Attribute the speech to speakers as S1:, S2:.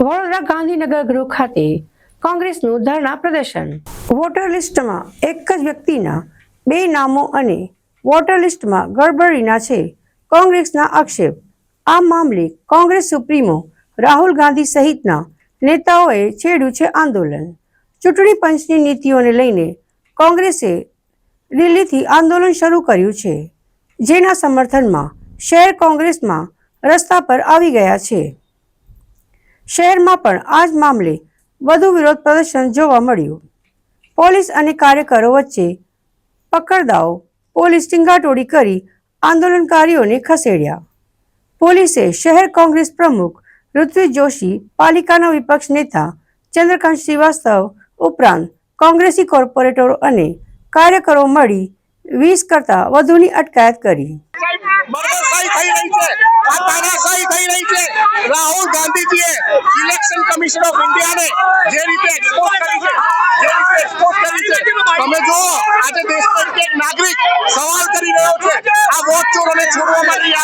S1: વડોદરા ગાંધીનગર ગૃહ ખાતે કોંગ્રેસનું ધરણા પ્રદર્શન. વોટર લિસ્ટમાં એક જ વ્યક્તિના બે નામો અને વોટર લિસ્ટમાં ગડબડીના છે કોંગ્રેસના આક્ષેપ. આ મામલે કોંગ્રેસ સુપ્રીમો રાહુલ ગાંધી સહિતના નેતાઓએ છેડ્યું છે આંદોલન. ચૂંટણી પંચની નીતિઓને લઈને કોંગ્રેસે દિલ્હીથી આંદોલન શરૂ કર્યું છે. જેના સમર્થનમાં શહેર કોંગ્રેસમાં રસ્તા પર આવી ગયા છે. શહેરમાં પણ આ જ મામલે વધુ વિરોધ પ્રદર્શન જોવા મળ્યું. પોલીસ અને કાર્યકરો વચ્ચે પકડદાઓ, પોલીસ ટીંગાટોડી કરી આંદોલનકારીઓને ખસેડ્યા. પોલીસે શહેર કોંગ્રેસ પ્રમુખ ઋત્વિજ જોશી, પાલિકાના વિપક્ષ નેતા ચંદ્રકાંત શ્રીવાસ્તવ ઉપરાંત કોંગ્રેસી કોર્પોરેટરો અને કાર્યકરો મળી વીસ કરતા વધુની અટકાયત કરી
S2: બરબરશાહી થઈ રહી છે આ તાનાશાહી થઈ રહી છે રાહુલ ગાંધીજીએ ઇલેક્શન કમિશન ઓફ ઇન્ડિયાને જે રીતે એક્સપોર્ટ કરી છે, જે રીતે એક્સપોર્ટ કરી છે, તમે જુઓ, આજે દેશનો એક નાગરિક સવાલ કરી રહ્યો છે, આ વોટ ચોરોને છોડવા માટે